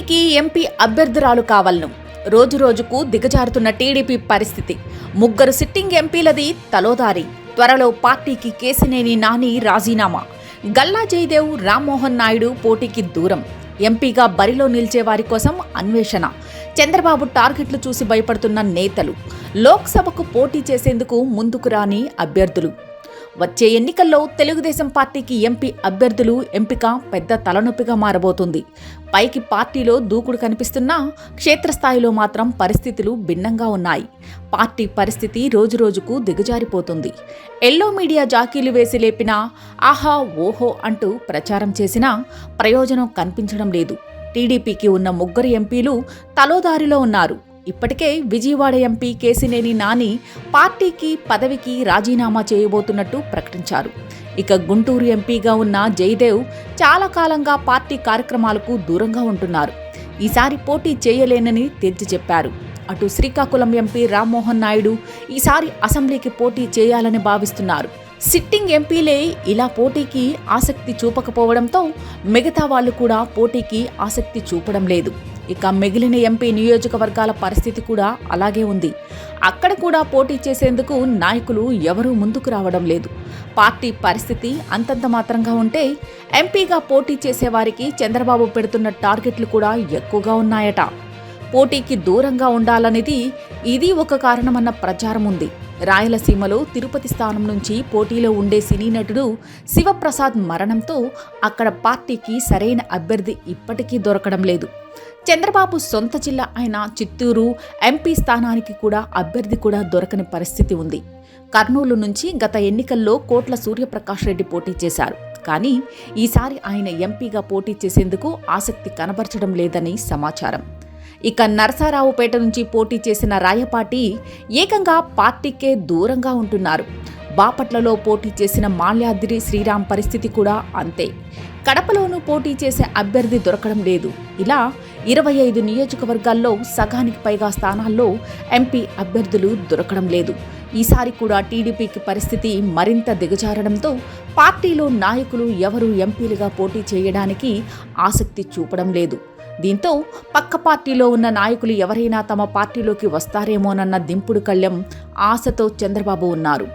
టీడీపీకి ఎంపీ అభ్యర్థురాలు కావాలను. రోజు రోజుకు దిగజారుతున్న టీడీపీ పరిస్థితి. ముగ్గురు సిట్టింగ్ ఎంపీలది తలోదారి. త్వరలో పార్టీకి కేసినేని నాని రాజీనామా. గల్లా జయదేవ్ రామ్మోహన్ నాయుడు పోటీకి దూరం. ఎంపీగా బరిలో నిలిచే వారి కోసం అన్వేషణ. చంద్రబాబు టార్గెట్లు చూసి భయపడుతున్న నేతలు. లోక్సభకు పోటీ చేసేందుకు ముందుకు రాని అభ్యర్థులు. వచ్చే ఎన్నికల్లో తెలుగుదేశం పార్టీకి ఎంపీ అభ్యర్థులు ఎంపిక పెద్ద తలనొప్పిగా మారబోతుంది. పైకి పార్టీలో దూకుడు కనిపిస్తున్నా క్షేత్రస్థాయిలో మాత్రం పరిస్థితులు భిన్నంగా ఉన్నాయి. పార్టీ పరిస్థితి రోజురోజుకు దిగజారిపోతుంది. ఎల్లో మీడియా జాకీలు వేసి లేపినా ఆహా ఓహో అంటూ ప్రచారం చేసినా ప్రయోజనం కనిపించడం లేదు. టీడీపీకి ఉన్న ముగ్గురు ఎంపీలు తలోదారిలో ఉన్నారు. ఇప్పటికే విజయవాడ ఎంపీ కేసినేని నాని పార్టీకి పదవికి రాజీనామా చేయబోతున్నట్టు ప్రకటించారు. ఇక గుంటూరు ఎంపీగా ఉన్న జయదేవ్ చాలా కాలంగా పార్టీ కార్యక్రమాలకు దూరంగా ఉంటున్నారు. ఈసారి పోటీ చేయలేనని తేల్చి చెప్పారు. అటు శ్రీకాకుళం ఎంపీ రామ్మోహన్ నాయుడు ఈసారి అసెంబ్లీకి పోటీ చేయాలని భావిస్తున్నారు. సిట్టింగ్ ఎంపీలే ఇలా పోటీకి ఆసక్తి చూపకపోవడంతో మిగతా వాళ్ళు కూడా పోటీకి ఆసక్తి చూపడం లేదు. ఇక మిగిలిన ఎంపీ నియోజకవర్గాల పరిస్థితి కూడా అలాగే ఉంది. అక్కడ కూడా పోటీ చేసేందుకు నాయకులు ఎవరూ ముందుకు రావడం లేదు. పార్టీ పరిస్థితి అంతంత మాత్రంగా ఉంటే ఎంపీగా పోటీ చేసేవారికి చంద్రబాబు పెడుతున్న టార్గెట్లు కూడా ఎక్కువగా ఉన్నాయట. పోటీకి దూరంగా ఉండాలనేది ఇది ఒక కారణమన్న ప్రచారం ఉంది. రాయలసీమలో తిరుపతి స్థానం నుంచి పోటీలో ఉండే సినీ నటుడు శివప్రసాద్ మరణంతో అక్కడ పార్టీకి సరైన అభ్యర్థి ఇప్పటికీ దొరకడం లేదు. చంద్రబాబు సొంత జిల్లా అయిన చిత్తూరు ఎంపీ స్థానానికి కూడా అభ్యర్థి కూడా దొరకని పరిస్థితి ఉంది. కర్నూలు నుంచి గత ఎన్నికల్లో కోట్ల సూర్యప్రకాష్ రెడ్డి పోటీ చేశారు. కానీ ఈసారి ఆయన ఎంపీగా పోటీ చేసేందుకు ఆసక్తి కనబరచడం లేదని సమాచారం. ఇక నరసారావుపేట నుంచి పోటీ చేసిన రాయపాటి ఏకంగా పార్టీకే దూరంగా ఉంటున్నారు. బాపట్లలో పోటీ చేసిన మాల్యాద్రి శ్రీరామ్ పరిస్థితి కూడా అంతే. కడపలోనూ పోటీ చేసే అభ్యర్థి దొరకడం లేదు. ఇలా ఇరవై ఐదు నియోజకవర్గాల్లో సగానికి పైగా స్థానాల్లో ఎంపీ అభ్యర్థులు దొరకడం లేదు. ఈసారి కూడా టీడీపీకి పరిస్థితి మరింత దిగజారడంతో పార్టీలో నాయకులు ఎవరు ఎంపీలుగా పోటీ చేయడానికి ఆసక్తి చూపడం లేదు. దీంతో పక్క పార్టీలో ఉన్న నాయకులు ఎవరైనా తమ పార్టీలోకి వస్తారేమోనన్న దింపుడు కళ్యం ఆశతో చంద్రబాబు ఉన్నారు.